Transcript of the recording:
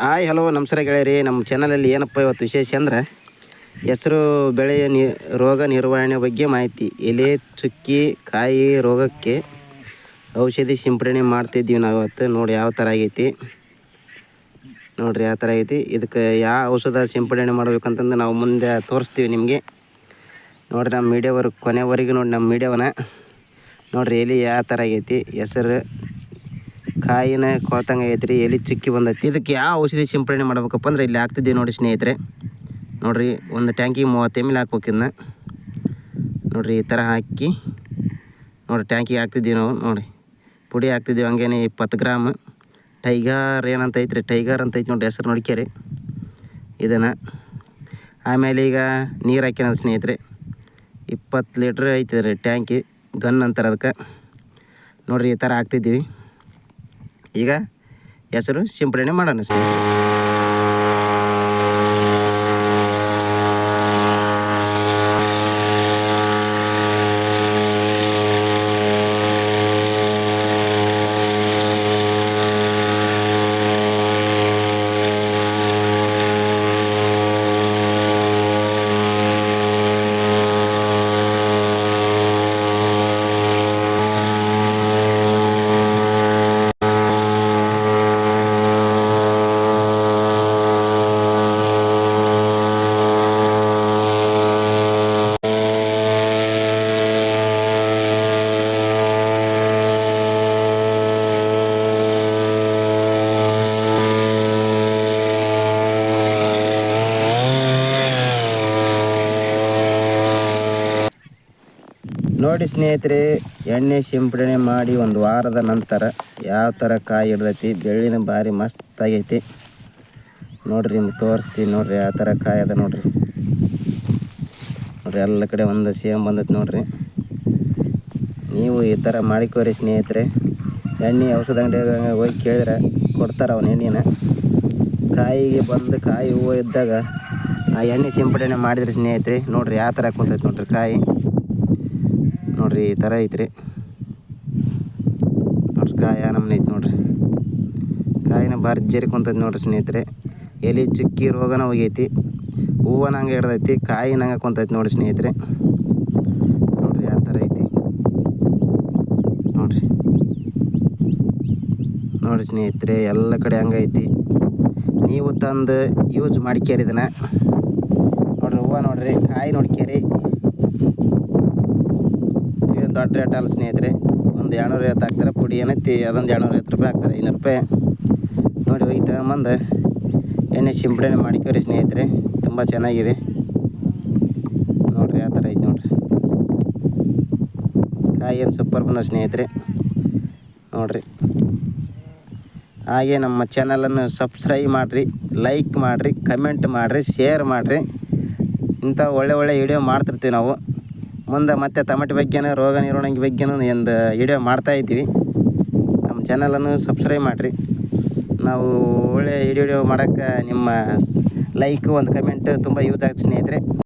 Hi hello ನಮಸ್ಕಾರ ಗೆಳೆಯರಿ. ನಮ್ಮ ಚಾನಲಲ್ಲಿ ಏನಪ್ಪ ಇವತ್ತು ವಿಶೇಷ ಅಂದ್ರೆ ಹೆಸರು ಬೆಳೆಯ ನಿ, ರೋಗ ನಿರ್ವಹಣೆ ಬಗ್ಗೆ ಮಾಹಿತಿ. ಎಲೆ, ಚುಕ್ಕಿ, ಕಾಯಿ ರೋಗಕ್ಕೆ ಔಷಧಿ ಸಿಂಪಡಣೆ ಮಾಡ್ತಿದ್ದೀವಿ ನಾವು ಇವತ್ತು. ನೋಡಿ ಯಾವ ಥರ ಆಗೈತಿ. ನೋಡಿರಿ ಯಾವ ಥರ ಆಗೈತಿ. ಇದಕ್ಕೆ ಯಾವ ಔಷಧ ಸಿಂಪಡಣೆ ಮಾಡ್ಬೇಕಂತಂದು ನಾವು ಮುಂದೆ ತೋರಿಸ್ತೀವಿ ನಿಮಗೆ. ನೋಡಿರಿ ನಮ್ಮ ಮೀಡಿಯಾವರೆಗೆ ಕೊನೆವರೆಗೂ ನೋಡಿ ನಮ್ಮ ಮೀಡಿಯಾವನ ನೋಡಿರಿ ಎಲೆ ಯಾವ ಥರ ಆಗೈತಿ. ಹೆಸರು ಕಾಯಿನ ಕೋತಂಗ ಐತ್ರಿ, ಎಲಿ ಚುಕ್ಕಿ ಬಂದೈತಿ. ಇದಕ್ಕೆ ಯಾವ ಔಷಧಿ ಸಿಂಪಡಣೆ ಮಾಡ್ಬೇಕಪ್ಪ ಅಂದ್ರೆ ಇಲ್ಲಿ ಹಾಕ್ತಿದ್ದೀವಿ ನೋಡಿ ಸ್ನೇಹಿತರೆ. ನೋಡಿರಿ, ಒಂದು ಟ್ಯಾಂಕಿಗೆ ಮೂವತ್ತು ಎಂ ಎಲ್ ಹಾಕ್ಬೇಕಿನ್ನ ನೋಡಿರಿ, ಈ ಥರ ಹಾಕಿ. ನೋಡಿ ಟ್ಯಾಂಕಿಗೆ ಹಾಕ್ತಿದ್ದೀವಿ ನಾವು ನೋಡಿ ಪುಡಿ ಹಾಕ್ತಿದ್ದೀವಿ, ಹಂಗೇನೆ ಇಪ್ಪತ್ತು ಗ್ರಾಮ್. ಟೈಗರ್ ಏನಂತ ಐತ್ರಿ, ಟೈಗರ್ ಅಂತ ಐತಿ ನೋಡಿ ಹೆಸರು ನೋಡ್ಕ್ಯಾರಿ ಇದನ್ನು. ಆಮೇಲೆ ಈಗ ನೀರು ಹಾಕ್ಯಾನ ಸ್ನೇಹಿತರೆ. ಇಪ್ಪತ್ತು ಲೀಟ್ರ್ ಐತಿ ರೀ ಟ್ಯಾಂಕಿ, ಗನ್ ಅಂತಾರೆ ಅದಕ್ಕೆ. ನೋಡಿರಿ, ಈ ಥರ ಹಾಕ್ತಿದ್ದೀವಿ. ಈಗ ಹೆಸರು ಸಿಂಪಡಣೆ ಮಾಡೋಣ ಸರ್. ನೋಡಿ ಸ್ನೇಹಿತರೆ, ಎಣ್ಣೆ ಸಿಂಪಡಣೆ ಮಾಡಿ ಒಂದು ವಾರದ ನಂತರ ಯಾವ ಥರ ಕಾಯಿ ಹಿಡ್ದೈತಿ? ಬೆಳ್ಳಿನ ಭಾರಿ ಮಸ್ತ್ ಆಗೈತಿ ನೋಡ್ರಿ ನಿಮ್ಗೆ ತೋರಿಸ್ತೀನಿ ನೋಡ್ರಿ ಯಾವ ಥರ ಕಾಯಿ ಅದ ನೋಡ್ರಿ. ನೋಡ್ರಿ ಎಲ್ಲ ಕಡೆ ಒಂದು ಸೇಮ್ ಬಂದೈತಿ ನೋಡ್ರಿ. ನೀವು ಈ ಥರ ಮಾಡಿಕೋರಿ ಸ್ನೇಹಿತರೆ. ಎಣ್ಣೆ ಔಷಧ ಅಂಗಡಿಯಾಗ ಹೋಗಿ ಕೇಳಿದ್ರೆ ಕೊಡ್ತಾರೆ ಅವನ ಎಣ್ಣೆನ. ಕಾಯಿಗೆ ಬಂದು ಕಾಯಿ ಹೂವು ಇದ್ದಾಗ ಆ ಎಣ್ಣೆ ಸಿಂಪಡಣೆ ಮಾಡಿದ್ರೆ ಸ್ನೇಹಿತರೆ, ನೋಡ್ರಿ ಯಾವ ಥರ ಕುಂತೈತೆ ನೋಡ್ರಿ ಕಾಯಿ. ನೋಡ್ರಿ ಈ ಥರ ಐತ್ರಿ. ನೋಡ್ರಿ ಕಾಯಿ ನಮ್ಮನೆ ಐತೆ ನೋಡ್ರಿ. ಕಾಯಿನ ಭರ್ಜರಿ ಕುಂತೈತೆ ನೋಡ್ರಿ ಸ್ನೇಹಿತರೆ. ಎಲೆ ಚುಕ್ಕಿ ರೋಗನ ಹೋಗೈತಿ. ಹೂವನ ಹಂಗೆ ಹಿಡ್ದೈತಿ, ಕಾಯಿ ಹಂಗೆ ಕುಂತೈತಿ ನೋಡ್ರಿ ಸ್ನೇಹಿತರೆ. ನೋಡ್ರಿ ಯಾವ ಥರ ಐತಿ. ನೋಡ್ರಿ. ನೋಡ್ರಿ ಸ್ನೇಹಿತರೆ, ಎಲ್ಲ ಕಡೆ ಹಂಗೈತಿ ನೀವು ತಂದು ಯೂಸ್ ಮಾಡ್ಕ್ಯಾರಿ ಇದನ್ನು. ನೋಡ್ರಿ ಹೂವು ನೋಡ್ರಿ, ಕಾಯಿ ನೋಡ್ಕ್ಯಾರಿ. ಏನು ದೊಡ್ಡ ರೇಟ್ ಅಲ್ಲ ಸ್ನೇಹಿತರೆ, ಒಂದು ಎರಡುನೂರ ಐವತ್ತು ಹಾಕ್ತಾರೆ. ಪುಡಿ ಏನೈತಿ ಅದೊಂದು ಎರಡುನೂರ ಐವತ್ತು ರೂಪಾಯಿ ಹಾಕ್ತಾರೆ, ಐನೂರು ರೂಪಾಯಿ. ನೋಡಿ ಹೋಗಿ ತಗೊಂಬಂದು, ಎಣ್ಣೆ ಸಿಂಪಡಣೆ ಮಾಡ್ಕೋರಿ ಸ್ನೇಹಿತರೆ. ತುಂಬ ಚೆನ್ನಾಗಿದೆ. ನೋಡಿರಿ ಆ ಥರ ಐತೆ ನೋಡ್ರಿ. ಕಾಯಿ ಏನು ಸೂಪರ್ ಬಂದ ಸ್ನೇಹಿತರೆ. ನೋಡ್ರಿ. ಹಾಗೆ ನಮ್ಮ ಚಾನಲನ್ನು ಸಬ್ಸ್ಕ್ರೈಬ್ ಮಾಡಿರಿ ಲೈಕ್ ಮಾಡಿರಿ ಕಮೆಂಟ್ ಮಾಡಿರಿ ಶೇರ್ ಮಾಡಿರಿ. ಇಂಥ ಒಳ್ಳೆ ಒಳ್ಳೆ ವಿಡಿಯೋ ಮಾಡ್ತಿರ್ತೀವಿ ನಾವು. ಮುಂದೆ ಮತ್ತೆ ತಮಟೆ ಬಗ್ಗೆನೂ, ರೋಗ ನಿರ್ವಹಣೆ ಬಗ್ಗೆನೂ ಒಂದು ವಿಡಿಯೋ ಮಾಡ್ತಾ ಇದ್ದೀವಿ. ನಮ್ಮ ಚಾನಲನ್ನು ಸಬ್ಸ್ಕ್ರೈಬ್ ಮಾಡಿರಿ. ನಾವು ಒಳ್ಳೆಯ ವಿಡಿಯೋ ಮಾಡೋಕ್ಕೆ ನಿಮ್ಮ ಲೈಕ್ ಒಂದು ಕಮೆಂಟ್ ತುಂಬ ಯೂಸ್ ಆಗುತ್ತೆ ಸ್ನೇಹಿತರೆ.